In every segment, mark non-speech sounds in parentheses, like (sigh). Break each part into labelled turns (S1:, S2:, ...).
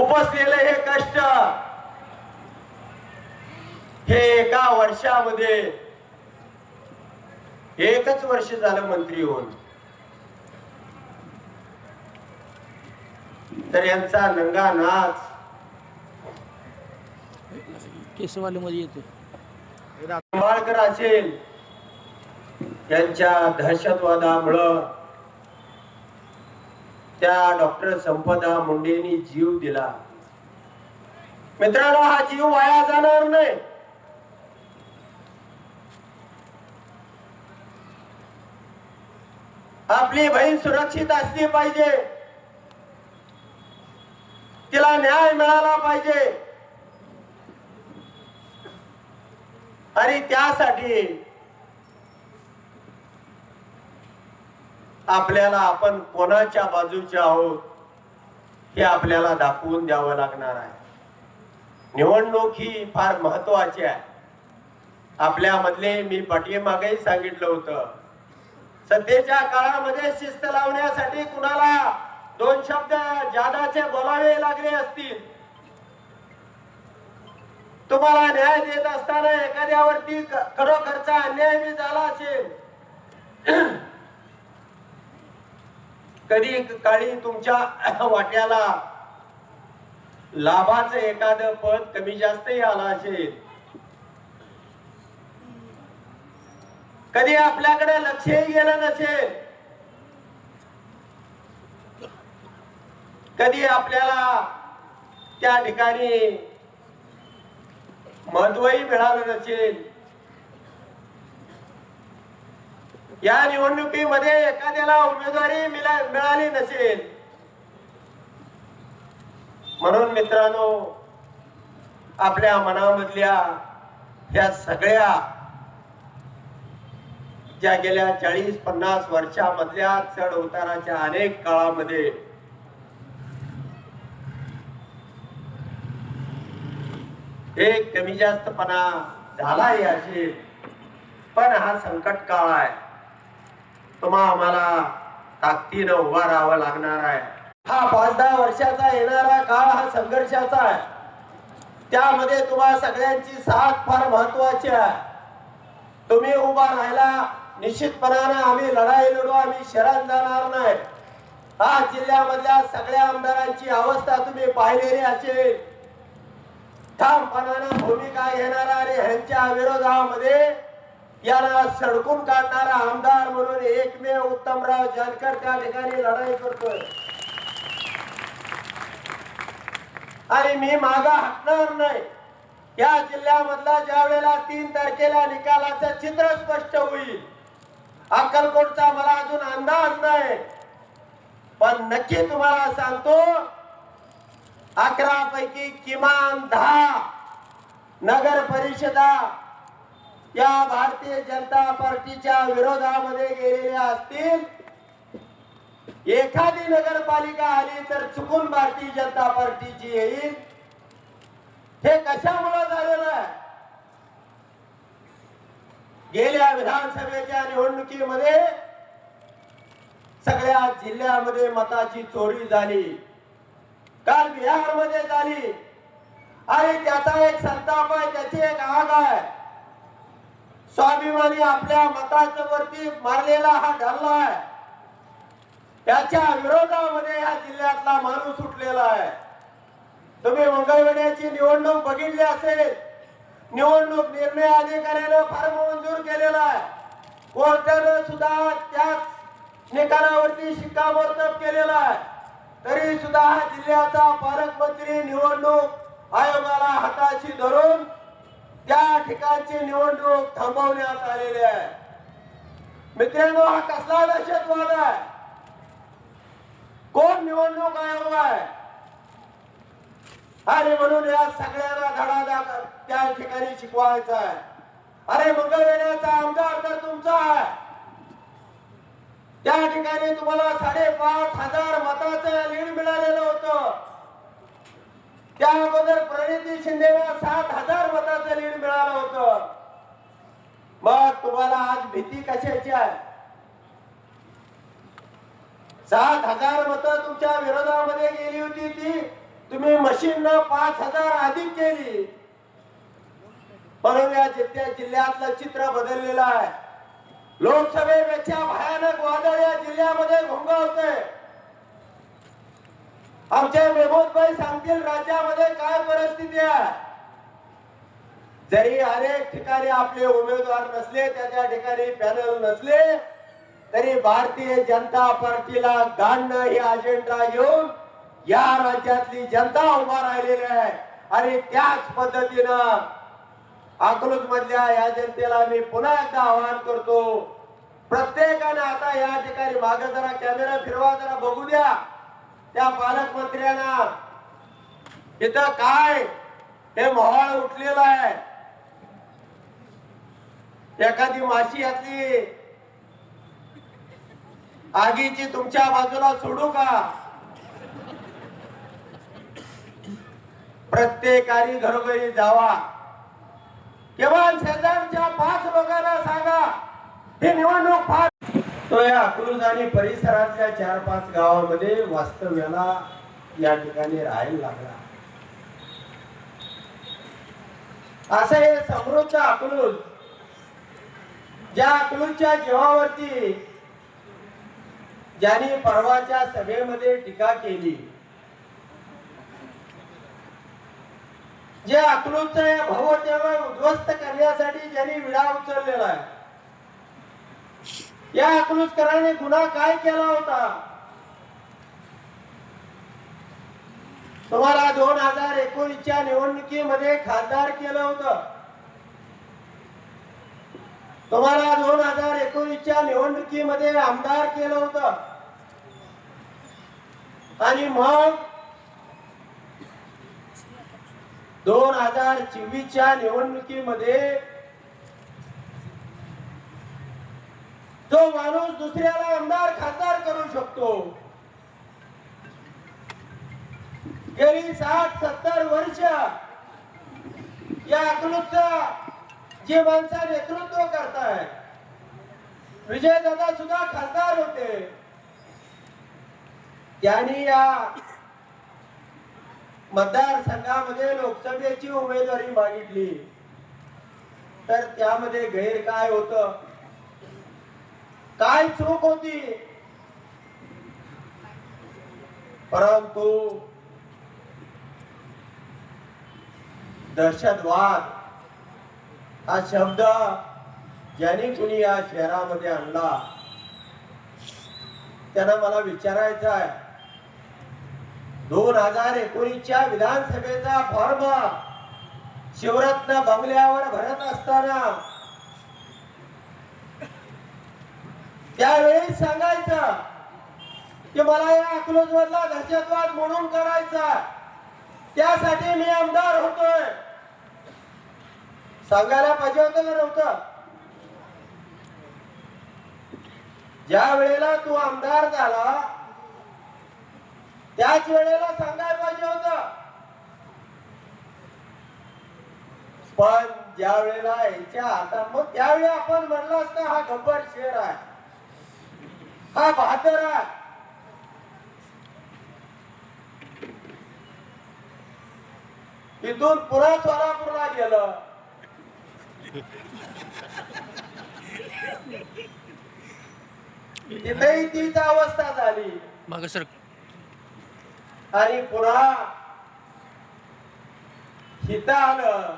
S1: उपसलेले हे कष्ट हे एका वर्षामध्ये एकच वर्ष झालं मंत्री होऊन. तर यांचा नंगा नाच.
S2: केसवालीमध्ये येतो
S1: असेल यांच्या दहशतवादामुळं त्या डॉक्टर संपदा मुंडेनी जीव दिला. मित्रांनो हा जीव वाया जाणार नाही. आपली बहीण सुरक्षित असली पाहिजे. तिला न्याय मिळाला पाहिजे. आणि त्यासाठी आपल्याला आपण कोणाच्या बाजूचे आहोत हे आपल्याला दाखवून द्यावं लागणार आहे. निवडणूक ही फार महत्वाची आहे. आपल्यामधले मी पाठीमागेही सांगितलं होतं. सध्याच्या काळामध्ये शिस्त लावण्यासाठी कुणाला दोन शब्द जादाचे बोलावे लागले असतील? तुम्हाला न्याय देत असताना एखाद्यावरती खरोखरचा अन्याय बी झाला असेल? कधी काळी तुमच्या (clears throat) वाट्याला लाभाच एखाद पद कमी जास्तही आला असेल. कधी आपल्याकडे लक्षही गेलं नसेल. कधी आपल्याला त्या ठिकाणी महत्वही मिळालं नसेल. या निवडणुकीमध्ये एखाद्याला उमेदवारी मिळा- मिळाली नसेल. म्हणून मित्रांनो आपल्या मनामधल्या ह्या सगळ्या ज्या गेल्या चाळीस पन्नास वर्षामधल्या चढ उताराच्या अनेक काळामध्ये एक कमी जास्तपणा झालाही असेल पण हा संकट काळ आहे. तुम्हा आम्हाला ताकदीनं उभा राहावं लागणार आहे. हा पाच दहा वर्षाचा येणारा काळ हा संघर्षाचा आहे. त्यामध्ये तुम्हा सगळ्यांची साथ फार महत्वाची आहे. तुम्ही उभा राहिला निश्चितपणानं आम्ही लढाई लढू आम्ही शरण जाणार नाही. हा जिल्ह्यामधल्या सगळ्या आमदारांची अवस्था तुम्ही पाहिलेली असेल. ठामपणानं भूमिका घेणारा आणि ह्यांच्या विरोधामध्ये याला सडकून काढणारा आमदार म्हणून एकमेव उत्तमराव जानकर त्या ठिकाणी लढाई करतोय. आणि मी मागा हटणार नाही. या जिल्ह्यामधला ज्या वेळेला तीन तारखेला निकालाचं चित्र स्पष्ट होईल अक्कलकोटचा मला अजून अंदाज नाही. पण नक्की तुम्हाला सांगतो अकरा पैकी किमान दहा नगर परिषदा या भारतीय जनता पार्टीच्या विरोधामध्ये गेलेल्या असतील. एखादी नगरपालिका आली तर चुकून भारतीय जनता पार्टीची येईल. हे कशामुळे झालेलं आहे? गेल्या विधानसभेच्या निवडणुकीमध्ये सगळ्या जिल्ह्यामध्ये मताची चोरी झाली. काल बिहारमध्ये झाली. आणि त्याचा एक संताप आहे त्याची एक आग आहे. स्वाभिमानी आपल्या मताच्या वरती मारलेला हा ढल्ला आहे. त्याच्या विरोधामध्ये या जिल्ह्यातला माणूस उठलेला आहे. तुम्ही मंगळवेड्याची निवडणूक बघितली असेल. निवडणूक निर्णय अधिकाऱ्यानं फार मंजूर केलेला आहे. कोर्टानं सुद्धा त्याच निकालावरती शिक्कामोर्तब केलेला आहे. तरी सुद्धा हा जिल्ह्याचा पालकमंत्री निवडणूक आयोगाला हाताशी धरून ठिकाणची निवडणूक थांबवण्यात आलेली आहे. मित्रांनो हा कसला दहशतवाद आहे? कोण निवडणूक आयोग आहे? अरे म्हणून या सगळ्यांना धडाधा त्या ठिकाणी शिकवायचा आहे. अरे मंगळवेण्याचा आमदार तर तुमचा आहे. त्या ठिकाणी तुम्हाला साडेपाच हजार मताचं लीड मिळालेलं होतं. त्या अगोदर प्रणिती शिंदेला सात हजार मताचं लीड मिळालं होतं. मग तुम्हाला आज भीती कशाची आहे? सात हजार मतं तुमच्या विरोधामध्ये गेली होती ती. तुम्ही मशीन पाच हजार अधिक केली. म्हणून या जिल्ह्या जिल्ह्यातलं चित्र बदललेलं आहे. लोकसभेपेक्षा भयानक वादळ या जिल्ह्यामध्ये घोंगावते आमचे भाई सांगतील राज्यामध्ये काय परिस्थिती आहे? जरी अनेक ठिकाणी आपले उमेदवार नसले त्या त्या ठिकाणी पॅनल नसले तरी भारतीय जनता पार्टीला गाणं हे अजेंडा घेऊन या राज्यातली जनता उभा राहिलेली आहे. आणि त्याच पद्धतीनं अकलूज मधल्या या जनतेला मी पुन्हा एकदा आवाहन करतो प्रत्येकाने आता या ठिकाणी मागे जरा कॅमेरा फिरवा जरा बघू द्या. त्या पालकमंत्र्यांना. इथं काय? हे मोहाळ उठलेलं आहे. एखादी माशी यातली आगीची तुमच्या बाजूला सोडू का? प्रत्येकाने घरोघरी जावा. किमान शेजारच्या पाच लोकांना सांगा ही निवडणूक फार तो या अकलूज आणि परिसरातल्या चार पाच गावामध्ये वास्तव्याला या ठिकाणी राहायला लागला. असं हे समृद्ध अकलूज ज्या अकलूजच्या जीवावरती ज्यांनी परवाच्या सभेमध्ये टीका केली जे अकलूजचं या भगवतेवर उद्ध्वस्त करण्यासाठी ज्यांनी विडा उचललेला आहे. या अकलूजकरांनी गुन्हा काय केला होता? तुम्हाला दोन हजार एकोणीसच्या निवडणुकीमध्ये खासदार केलं होतं. तुम्हाला दोन हजार एकोणीसच्या निवडणुकीमध्ये आमदार केलं होतं. आणि मग दोन हजार चोवीसच्या निवडणुकीमध्ये जो माणूस दुसऱ्याला आमदार खासदार करू शकतो. गेली साठ सत्तर वर्ष या अकलूजचा जे माणसं नेतृत्व करताय. विजय दादा सुद्धा खासदार होते. त्यांनी या मतदारसंघामध्ये लोकसभेची उमेदवारी मागितली. तर त्यामध्ये गैर काय होत. काय चूक होती परंतु दहशतवाद हा शब्द ज्याने कुणी या शहरामध्ये आणला त्यांना मला विचारायचं आहे. दोन हजार एकोणीसच्या विधानसभेचा फॉर्म शिवरत्न बंगल्यावर भरत असताना त्यावेळी सांगायचं की मला या अकलूज मधला दहशतवाद म्हणून करायचा. त्यासाठी मी आमदार होतोय. सांगायला पाहिजे होतं का नव्हतं? ज्या वेळेला तू आमदार झाला त्याच वेळेला सांगायला पाहिजे होत. पण ज्या वेळेला याच्या हातात मग त्यावेळी आपण म्हणलं असता हा गब्बर शेर आहे. हा बहादर तिथून पुन्हा सोलापूरला गेलं तिथेही तीच अवस्था झाली
S2: मागं सर
S1: आणि पुन्हा इथं आलं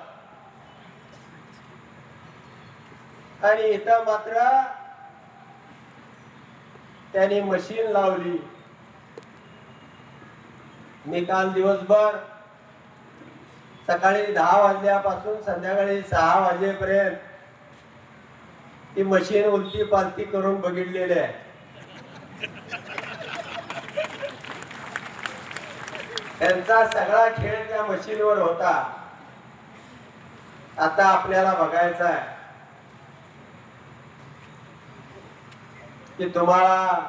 S1: आणि इथं मात्र त्याने मशीन लावली. मी काल दिवसभर सकाळी दहा वाजल्यापासून संध्याकाळी सहा वाजेपर्यंत ती मशीन उलटी पालती करून बघितलेली आहे. त्यांचा सगळा खेळ त्या मशीनवर होता. आता आपल्याला बघायचा आहे. की तुम्हाला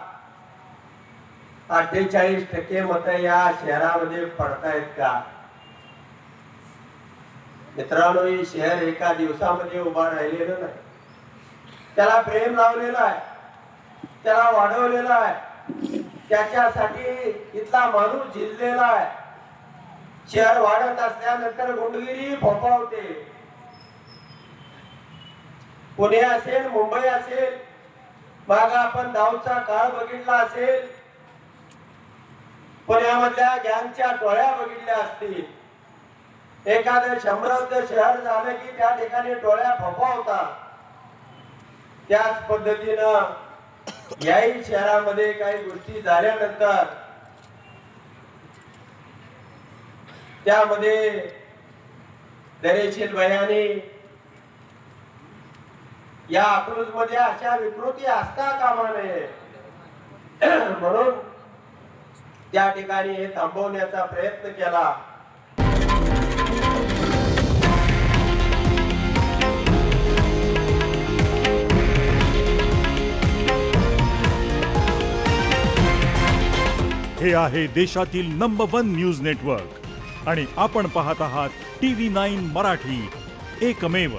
S1: अठ्ठेचाळीस टक्के मत या शहरामध्ये पडतायत का? मित्रांनो हे शहर एका दिवसामध्ये उभा राहिलेलं नाही. त्याला प्रेम लावलेलं आहे. त्याला वाढवलेलं आहे. त्याच्यासाठी इथला माणूस झिजलेला आहे. शहर वाढत असल्यानंतर गुंडगिरी फोफावते. पुणे असेल मुंबई असेल माग आपण दाऊदचा काळ बघितला असेल. पुण्यामधल्या गँगच्या टोळ्या बघितल्या असतील. एखादं शंभरावचं शहर झालं की त्या ठिकाणी टोळ्या फोफावतात त्याच पद्धतीनं याही शहरामध्ये काही गोष्टी झाल्यानंतर त्यामध्ये दरेशील भयानी या अकलूजमध्ये अशा विकृती असता कामा नये. (clears throat) म्हणून त्या ठिकाणी हे थांबवण्याचा प्रयत्न केला.
S3: हे आहे देशातील नंबर वन न्यूज नेटवर्क आणि आपण पाहत आहात टी व्ही नाईन मराठी. एकमेव